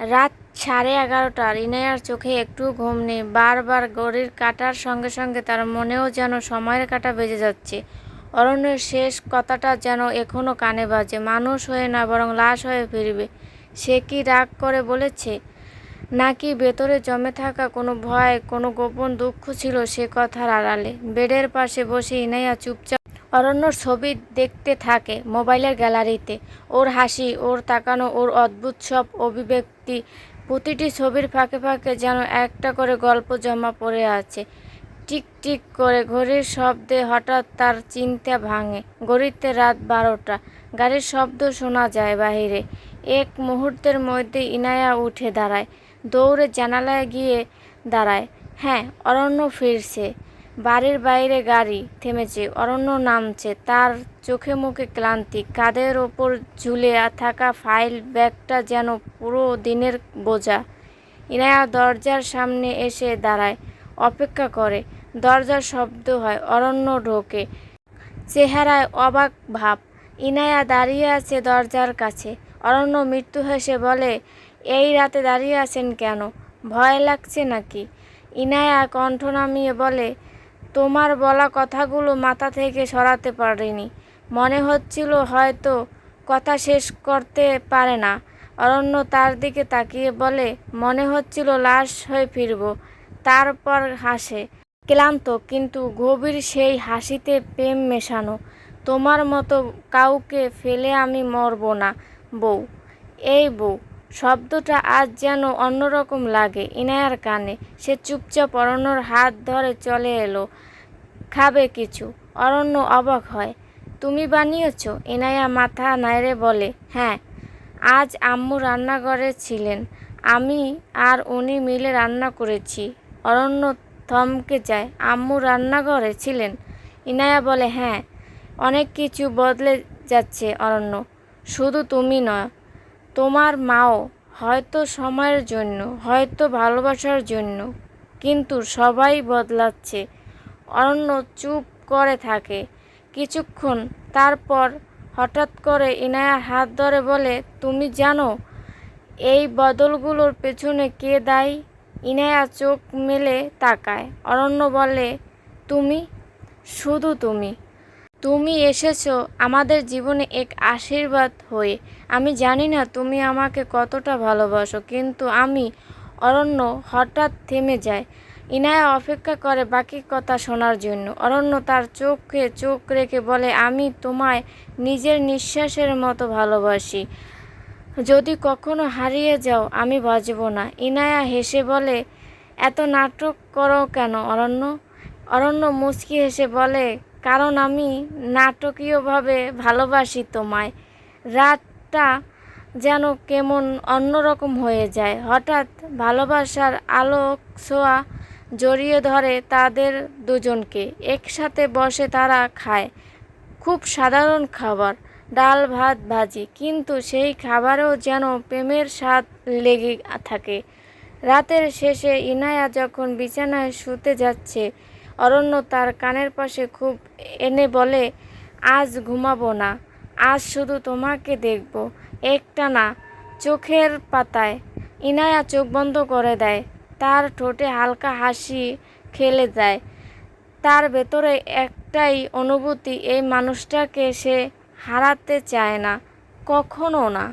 রাত সাড়ে এগারোটার, ইনায়ার চোখে একটু ঘুম নেই। বারবার ঘড়ির কাটার সঙ্গে সঙ্গে তার মনেও যেন সময়ের কাটা বেজে যাচ্ছে। অরণ্যের শেষ কথাটা যেন এখনও কানে বাজে। মানুষ হয়ে না বরং লাশ হয়ে ফিরবে। সে কি রাগ করে বলেছে? নাকি ভেতরে জমে থাকা কোনো ভয়, কোনো গোপন দুঃখ ছিল সে কথার আড়ালে? বেডের পাশে বসে ইনাইয়া চুপচাপ অরণ্যর ছবি দেখতে থাকে মোবাইলের গ্যালারিতে। ওর হাসি, ওর তাকানো, ওর অদ্ভুত সব অভিব্যক্তি। প্রতিটি ছবির ফাঁকে ফাঁকে যেন একটা করে গল্প জমা পড়ে আছে। টিক টিক করে ঘড়ির শব্দে হঠাৎ তার চিন্তা ভাঙে। ঘড়িতে রাত বারোটা। গাড়ির শব্দ শোনা যায় বাহিরে। এক মুহূর্তের মধ্যে ইনায়া উঠে দাঁড়ায়। দৌড়ে জানালায় গিয়ে দাঁড়ায়। হ্যাঁ অরণ্য ফিরছে। বাড়ির বাইরে গাড়ি থেমেছে, অরণ্য নামছে, তার চোখে মুখে ক্লান্তি কাঁধের ওপর ঝুলে থাকা ফাইল ব্যাগটা যেন পুরো দিনের বোঝা। ইনায়া দরজার সামনে এসে দাঁড়ায়, অপেক্ষা করে, দরজার শব্দ হয়, অরণ্য ঢোকে, চেহারায় অবাক ভাব। ইনায়া দাঁড়িয়ে আছে দরজার কাছে, অরণ্য মৃত্যু হেসে বলে, এই রাতে দাঁড়িয়ে আছেন কেন? ভয় লাগছে নাকি? ইনায়া কণ্ঠ নামিয়ে বলে তোমার বলা কথাগুলো মাথা থেকে সরাতে পারিনি। মনে হচ্ছিল হয়তো কথা শেষ করতে পারে না। অরণ্য তার দিকে তাকিয়ে বলে, মনে হচ্ছিল লাশ হয়ে ফিরব। তারপর হাসে। ক্লান্ত, কিন্তু গভীর সেই হাসিতে প্রেম মেশানো। তোমার মতো কাউকে ফেলে আমি মরব না, বউ। এই বউ। শব্দটা আজ যেন অন্যরকম লাগে। ইনায়ার কানে সে চুপচাপ অরণ্যর হাত ধরে চলে এলো। খাবে কিছু। অরণ্য অবাক হয়। তুমি বানিয়েছ? ইনায়া মাথা নাড়ে বলে হ্যাঁ। আজ আম্মু রান্নাঘরে ছিলেন। আমি আর উনি মিলে রান্না করেছি। অরণ্য থমকে যায়, আম্মু রান্নাঘরে ছিলেন? ইনায়া বলে হ্যাঁ। অনেক কিছু বদলে যাচ্ছে অরণ্য। শুধু তুমি নয় তোমার মাও হয়তো সময়ের জন্য, হয়তো ভালোবাসার জন্য, কিন্তু সবাই বদলাচ্ছে। অরণ্য চুপ করে থাকে। কিছুক্ষণ তারপর হঠাৎ করে ইনায়ার হাত ধরে বলে, তুমি জানো এই বদলগুলোর পেছনে কে দায়ী? ইনায়া চোখ মেলে তাকায়। অরণ্য বলে, তুমি? শুধু তুমি। তুমি এসেছ আমাদের জীবনে এক আশীর্বাদ হয়ে। আমি জানি না তুমি আমাকে কতটা ভালোবাসো, কিন্তু আমি অরণ্য হঠাৎ থেমে যায়। ইনায়া অপেক্ষা করে বাকি কথা শোনার জন্য। অরণ্য তার চোখে চোখ রেখে বলে, আমি তোমায় নিজের নিঃশ্বাসের মতো ভালোবাসি। যদি কখনো হারিয়ে যাও, আমি বাঁচব না। ইনায়া হেসে বলে, এত নাটক করো কেন অরণ্য? অরণ্য মুচকি হেসে বলে কারণ আমি নাটকীয়ভাবে ভালোবাসি তোমায়। রাতটা যেন কেমন অন্যরকম হয়ে যায়। হঠাৎ ভালোবাসার আলোক ছোঁয়া জড়িয়ে ধরে তাদের দুজনকে। একসাথে বসে তারা খায়। খুব সাধারণ খাবার, ডাল ভাত ভাজি, কিন্তু সেই খাবারেও যেন প্রেমের স্বাদ লেগে থাকে। রাতের শেষে ইনায়া যখন বিছানায় শুতে যাচ্ছে অরণ্য তার কানের পাশে খুব এনে বলে, আজ ঘুমাবো না, আজ শুধু তোমাকে দেখব। একটা না, চোখের পাতায়। ইনায়া চোখ বন্ধ করে দেয়। তার ঠোঁটে হালকা হাসি খেলে যায়। তার ভেতরে একটাই অনুভূতি, এই মানুষটাকে সে হারাতে চায় না, কখনো না।